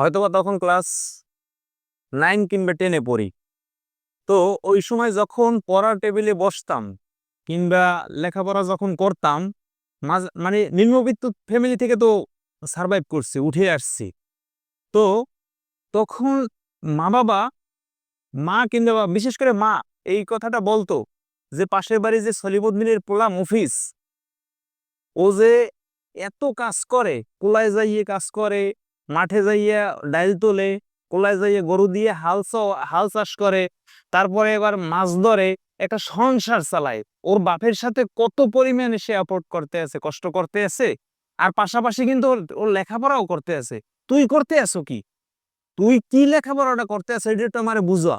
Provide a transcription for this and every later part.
হয়তোবা তখন class nine কিংবা টেনে পড়ি। তো ওই সময় যখন পড়ার টেবিলে বসতাম কিংবা লেখাপড়া যখন করতাম মানে নিম্নবিত্ত ফ্যামিলি থেকে তো সারভাইভ করছি, উঠে আসছি। তো তখন মা বাবা মা কিংবা বিশেষ করে মা এই কথাটা বলতো যে, পাশের বাড়ি যে সলিমুদ্দিনের পোলাম অফিস ও যে এত কাজ করে, কোলায় যাইয়ে কাজ করে মাঠে যাইয়া ডাইল তোলে, কোলায় যাইয়ে গরু দিয়ে হাল হাল চাষ করে, তারপরে এবার মাছ ধরে, একটা সংসার চালায়। ওর বাপের সাথে কত পরিমাণে সে অ্যাপোর্ট করতে আছে, কষ্ট করতে আছে, আর পাশাপাশি কিন্তু ওর লেখাপড়াও করতে আছে। তুই করতে আছো কি? তুই কি লেখাপড়াটা করতে আছে, এটা তো আমার বুঝা।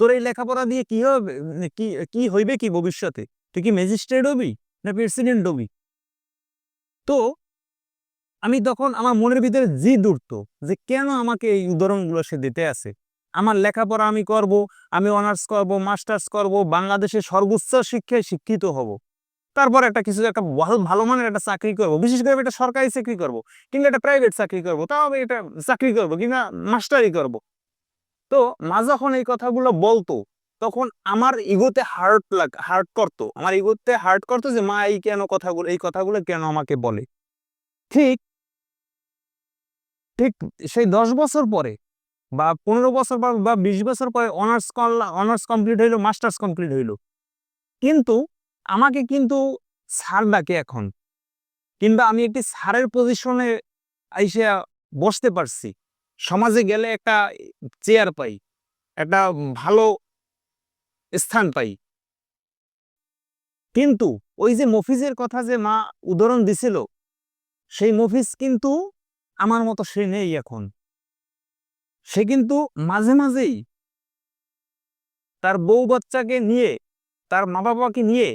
তোর এই লেখাপড়া দিয়ে কি হবে মানে কি কি হইবে কি ভবিষ্যতে? তুই কি ম্যাজিস্ট্রেট হবি না প্রেসিডেন্ট হবি? তো আমি তখন আমার মনের ভিতরে জি উঠত যে কেন আমাকে এই উদাহরণগুলো সে দিতে আছে? আমার লেখাপড়া আমি করব, আমি অনার্স করব, মাস্টার্স করব, বাংলাদেশের সর্বোচ্চ শিক্ষায় শিক্ষিত হব। তারপর একটা কিছু একটা ভালো ভালো মানের একটা চাকরি করব, বিশেষ করে একটা সরকারি চাকরি করব কিংবা একটা প্রাইভেট চাকরি করব, তাও আমি এটা চাকরি করব কিংবা মাস্টারি করব। তো মা যখন এই কথাগুলো বলতো, তখন আমার ইগোতে হার্ট লাগ হার্ট করতো। আমার ইগোতে হার্ট করতো যে, মা, এই কেন কথাগুলো, এই কথাগুলো কেন আমাকে বলে? ঠিক ঠিক সেই দশ বছর পরে বা পনেরো বছর বা বা বিশ বছর পরে অনার্স অনার্স কমপ্লিট হইল মাস্টার্স কমপ্লিট হইল। কিন্তু আমাকে কিন্তু স্যার ডাকে এখন। কিংবা আমি একটি স্যারের পজিশনে আইসে বসতে পারছি। সমাজে গেলে একটা চেয়ার পাই, একটা ভালো স্থান পাই। কিন্তু ওই যে মফিজের কথা যে মা উদাহরণ দিছিল সেই মফিজ কিন্তু আমার মতো সে নেই এখন। সে কিন্তু মাঝে মাঝেই তার বউ বাচ্চাকে নিয়ে, তার মা বাবাকে নিয়ে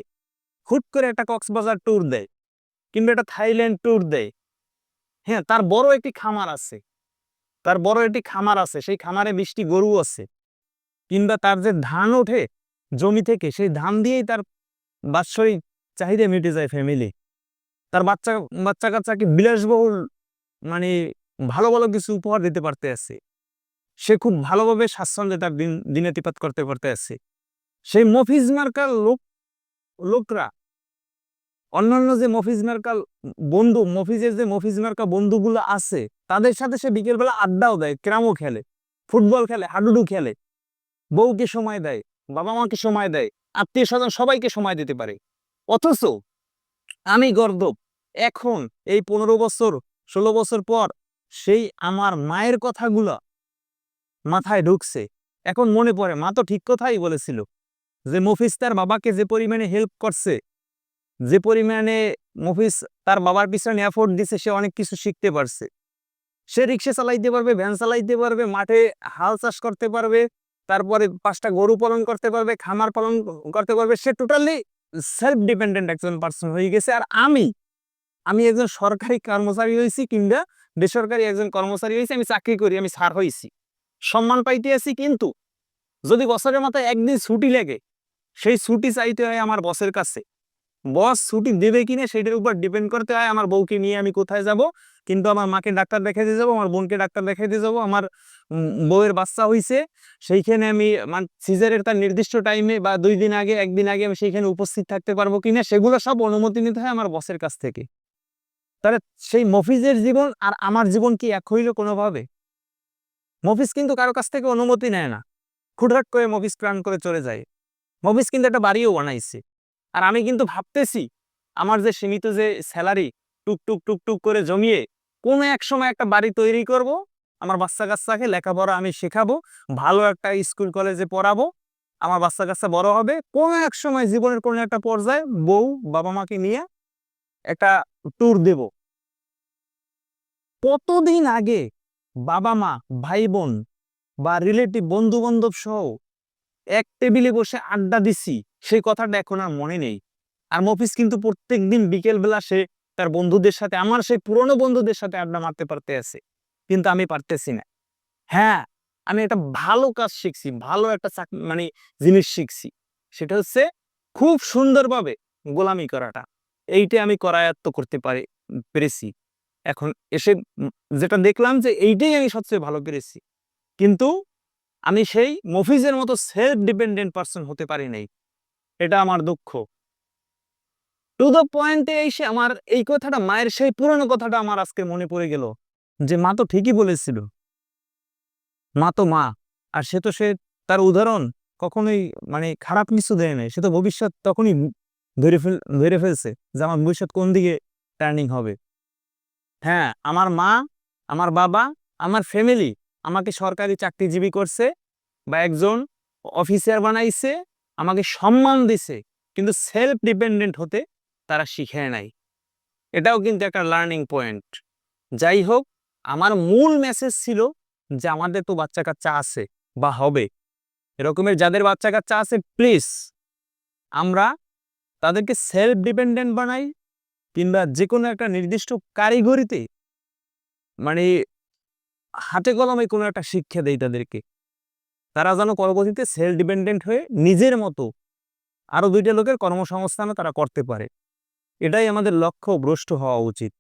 হুট করে একটা কক্সবাজার ট্যুর দেয়, কিংবা একটা থাইল্যান্ড ট্যুর দেয়। হ্যাঁ তার বড় একটি খামার আছে। তার বড় একটি খামার আছে, সেই খামারে বৃষ্টি গরু আছে। কিংবা তার যে ধান ওঠে জমি থেকে, সেই ধান দিয়েই তার বাৎসরিক চাহিদা মিটে যায় ফ্যামিলি তার বাচ্চা বাচ্চা কাচ্চাকে বিলাসবহুল মানে ভালো ভালো কিছু উপহার দিতে পারতে আছে। সে খুব ভালোভাবে স্বাচ্ছন্দ্যে তার দিন, দিনাতিপাত করতে পারতে আছে। সেই মফিজ মার্কার লোক, লোকরা, অন্যান্য যে মফিজ মার্কাল বন্ধু, মফিজের যে মফিজ মার্কা বন্ধুগুলো আছে, তাদের সাথে সে বিকেলবেলা আড্ডাও দেয়, ক্রামও খেলে, ফুটবল খেলে, হাডুডু খেলে। বউকে সময় দেয় বাবা মাকে সময় দেয় আত্মীয় স্বজন সবাইকে সময় দিতে পারে। অথচ আমি গর্দব এখন, এই পনেরো বছর, ষোলো বছর পর, সেই আমার মায়ের কথাগুলা মাথায় ঢুকছে। এখন মনে পড়ে, মা তো ঠিক কথাই বলেছিল যে, মফিজ তার বাবাকে যে পরিমাণে হেল্প করছে, যে পরিমাণে মফিজ তার বাবার পিছনে এফোর্ট দিছে, সে অনেক কিছু শিখতে পারছে। সে রিক্সা চালাইতে পারবে ভ্যান চালাইতে পারবে, মাঠে হাল চাষ করতে পারবে, তারপরে পাঁচটা গরু পালন করতে পারবে, খামার পালন করতে পারবে, সে টোটালি সেলফ ডিপেন্ডেন্ট একজন পার্সন হয়ে গেছে। আর আমি আমি একজন সরকারি কর্মচারী হয়েছি কিংবা বেসরকারি একজন কর্মচারী হয়েছি, আমি চাকরি করি, আমি সার হয়েছি। সম্মান পাইতে আছি কিন্তু যদি বছরের মাথায় একদিন ছুটি লাগে, সেই ছুটি চাইতে হয় আমার বসের কাছে। বস ছুটি দেবে কিনা সেটার উপর ডিপেন্ড করতে হয়, আমার বউকে নিয়ে আমি কোথায় যাব, কিন্তু আমার মাকে ডাক্তার দেখাইতে যাব, আমার বোনকে ডাক্তার দেখাইতে যাব, আমার বউয়ের বাচ্চা হইছে, সেইখানে আমি সিজারের তার নির্দিষ্ট টাইমে বা দুই দিন আগে, একদিন আগে আমি সেইখানে উপস্থিত থাকতে পারব কিনা, সেগুলো সব অনুমতি নিতে হয় আমার বসের কাছ থেকে। তাহলে সেই মফিজের জীবন আর আমার জীবন কি এক হইল কোনোভাবে? মফিজ কিন্তু কারও কাছ থেকে অনুমতি নেয় না। খুটহাট করে মফিজ প্ল্যান করে চলে যায়। মফিজ কিন্তু একটা বাড়িও বানাইছে। আর আমি কিন্তু ভাবতেছি, আমার যে সীমিত যে স্যালারি, টুক টুক টুক টুক করে জমিয়ে কোনো এক সময় একটা বাড়ি তৈরি করব, আমার বাচ্চা কাচ্চাকে লেখাপড়া আমি শেখাবো, ভালো একটা স্কুল কলেজে পড়াবো, আমার বাচ্চা কাচ্চা বড় হবে, কোনো এক সময় জীবনের কোনো একটা পর্যায়ে বউ বাবা মাকে নিয়ে একটা ট্যুর দেব। কতদিন আগে বাবা মা, ভাই বোন বা রিলেটিভ বন্ধু বান্ধব সহ এক টেবিলে বসে আড্ডা দিছি, সেই কথাটা এখন আর মনে নেই। আর মফিস কিন্তু প্রত্যেক দিন বিকেল বেলা সে তার বন্ধুদের সাথে, আমার সেই পুরনো বন্ধুদের সাথে আড্ডা মারতে পারতে আছে, কিন্তু আমি পারতেছি না। হ্যাঁ আমি একটা ভালো কাজ শিখছি, ভালো একটা মানে জিনিস শিখছি, সেটা হচ্ছে খুব সুন্দরভাবে গোলামি করাটা। এইটা আমি করায়ত্ত করতে পারি, পেরেছি। এখন এসে যেটা দেখলাম যে এইটাই আমি সবচেয়ে ভালো পেরেছি। কিন্তু আমি সেই মফিজের মতো সেলফ ডিপেন্ডেন্ট পার্সন হতে পারি নাই। এটা আমার দুঃখ। টু দ্য পয়েন্টে এসে আমার এই কথাটা, মায়ের সেই পুরনো কথাটা আমার আজকে মনে পড়ে গেল যে মা তো ঠিকই বলেছিল। মা তো মা, আর সে তো সে তার উদাহরণ কখনোই মানে খারাপ কিছু দেয় নাই। সে তো ভবিষ্যৎ তখনই ধরে ফেল, ধরে ফেলছে যে আমার ভবিষ্যৎ কোন দিকে টার্নিং হবে। হ্যাঁ আমার মা, আমার বাবা, আমার ফ্যামিলি আমাকে সরকারি চাকরিজীবী করছে বা একজন অফিসার বানাইছে, আমাকে সম্মান দিছে, কিন্তু সেলফ ডিপেন্ডেন্ট হতে তারা শিখে নাই। এটাও কিন্তু একটা লার্নিং পয়েন্ট যাই হোক, আমার মূল মেসেজ ছিল যে আমাদের তো বাচ্চা কাচ্চা আছে বা হবে। এরকমের যাদের বাচ্চা কাচ্চা আছে প্লিজ আমরা তাদেরকে সেলফ ডিপেন্ডেন্ট বানাই কিংবা যে কোনো একটা নির্দিষ্ট কারিগরিতে মানে হাতে কলমে কোনো একটা শিক্ষা দেয় তাদেরকে। তারা যেন পরবর্তীতে সেলফ ডিপেন্ডেন্ট হয়ে নিজের মতো আরও দুইটা লোকের কর্মসংস্থানও তারা করতে পারে। এটাই আমাদের লক্ষ্য, ভ্রষ্ট হওয়া উচিত।